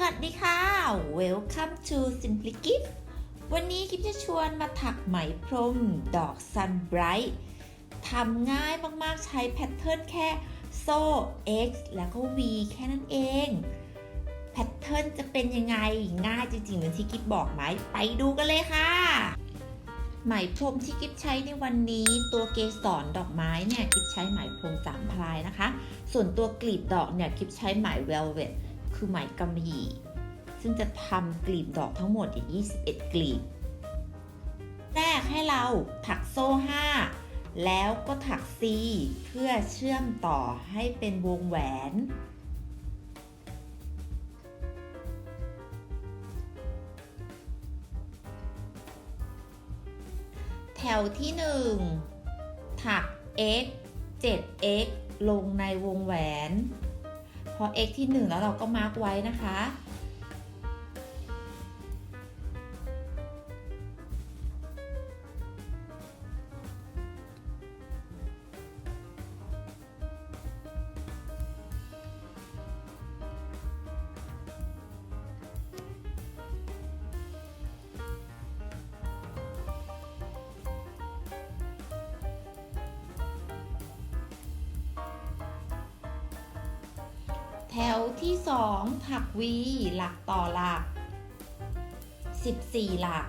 สวัสดีค่ะ Welcome to Simply Gift วันนี้กิฟจะชวนมาถักไหมพรมดอก Sun Bright ทำง่ายมากๆใช้แพทเทิร์นแค่โซ่ X แล้วก็ V แค่นั้นเอง แพทเทิร์นจะเป็นยังไงง่ายจริงๆเหมือนที่กิฟบอกไหม ไปดูกันเลยค่ะ ไหมพรมที่กิฟใช้ในวันนี้ตัวเกสรดอกไม้เนี่ยกิฟใช้ไหมพรมสามพลายนะคะ ส่วนตัวกลีบดอกเนี่ยกิฟใช้ไหม velvet คือไหมกำมะหยี่ ซึ่งจะทำกลีบดอกทั้งหมดอีก 21 กลีบ แรกให้เราถักโซ่ 5 แล้วก็ถัก C เพื่อเชื่อมต่อให้เป็นวงแหวน แถวที่ 1 ถัก x 7x ลงในวงแหวน พอ x ที่ 1 แล้วเราก็มาร์กไว้นะคะ แถวที่2ถัก V หลักต่อหลัก 14 หลัก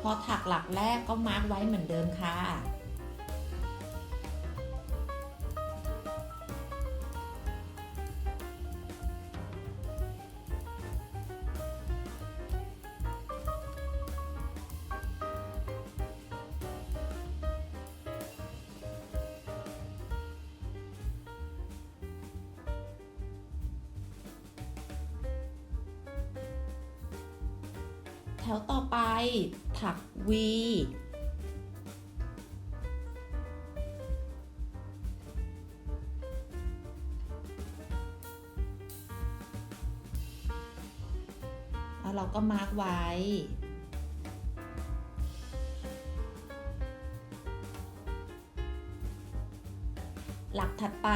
พอถักหลักแรกก็มาร์กไว้เหมือนเดิมค่ะ ถวต่อไป ถัก V แล้วเราก็มาร์กไว้ หลักถัดไป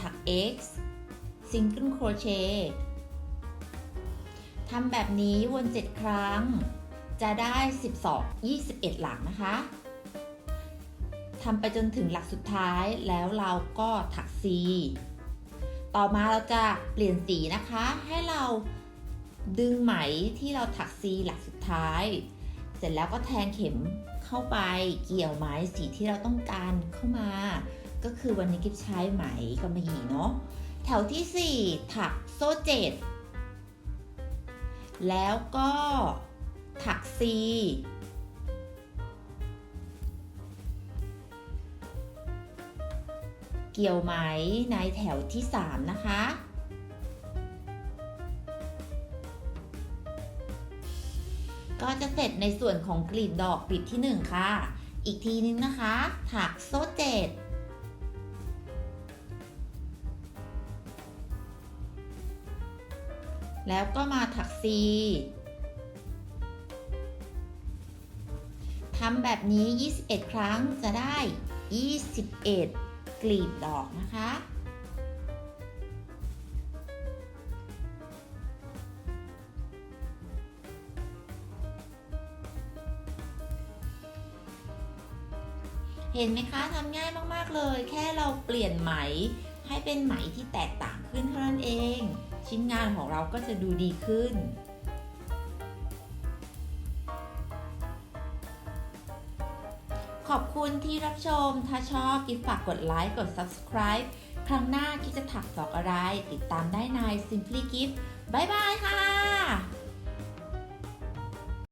ถัก X Single Crochet ทำแบบนี้วน 7 ครั้ง จะได้ 12 21 หลักนะคะทำไปจนถึงหลักสุดท้ายแล้วเราก็ถัก C ต่อมาเราจะเปลี่ยนสีนะคะ ให้เราดึงไหมที่เราถัก C หลักสุดท้าย เสร็จแล้วก็แทงเข็มเข้าไปเกี่ยวไหมสีที่เราต้องการเข้ามา ก็คือวันนี้กิ๊บใช้ไหมกำมะหยี่เนาะแถวที่ 4 ถักโซ่เจ็ด แล้วก็ถัก C เกี่ยวไหมในแถวที่ 3 นะคะ ก็จะเสร็จในส่วนของกลีบดอกกลีบที่ 1 ค่ะ อีกทีนึงนะคะ ถักโซ่เจ็ด แล้วก็มาถัก C ทำแบบนี้ 21 ครั้งจะได้ 21 กลีบดอกนะคะ เห็นไหมคะทำง่ายมาก ๆ เลย แค่เราเปลี่ยนไหมให้เป็นไหมที่แตกต่างขึ้นเท่านั้นเอง ชิ้นงานของเราก็จะดูดีขึ้น ขอบคุณที่รับชม ถ้าชอบกิฟฝากกดไลค์ กด subscribe ครั้งหน้ากิฟจะถักสอกอะไร ติดตามได้ใน Simply Gift บายบายค่ะ